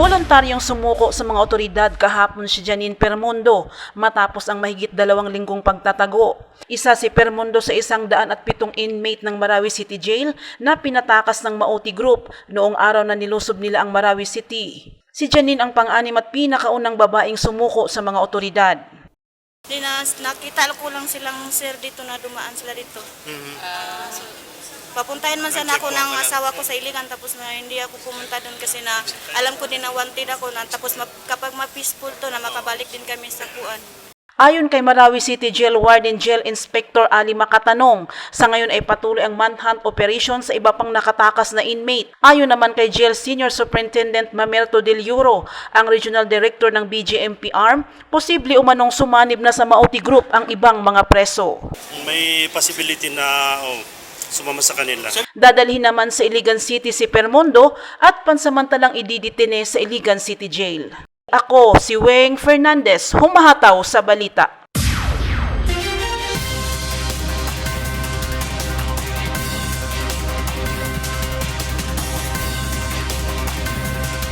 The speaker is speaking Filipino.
Voluntaryong sumuko sa mga otoridad kahapon si Janine Permundo matapos ang mahigit dalawang linggong pagtatago. Isa si Permundo sa isang daan at pitong inmate ng Marawi City Jail na pinatakas ng Maoti Group noong araw na nilusob nila ang Marawi City. Si Janine ang pang-anim at pinakaunang babaeng sumuko sa mga otoridad. Di na, nakita ko lang silang sir dito na dumaan sila dito. Ah, so, papuntahin man sana ako ng asawa ko sa Iligan tapos na hindi ako pumunta doon kasi na alam ko din na wanted ako na tapos ma- kapag ma-peaceful to na makabalik din kami sa kuan. Ayon kay Marawi City Jail Warden Jail Inspector Ali Makatanong, sa ngayon ay patuloy ang manhunt operation sa iba pang nakatakas na inmate. Ayon naman kay Jail Senior Superintendent Mamerto Del Euro, ang Regional Director ng BJMP ARM, posible umanong sumanib na sa Maoti Group ang ibang mga preso. may possibility na oh, sumama sa kanila. Dadalhin naman sa Iligan City si Permondo at pansamantalang ididitine sa Iligan City Jail. Ako, si Weng Fernandez, humahataw sa balita.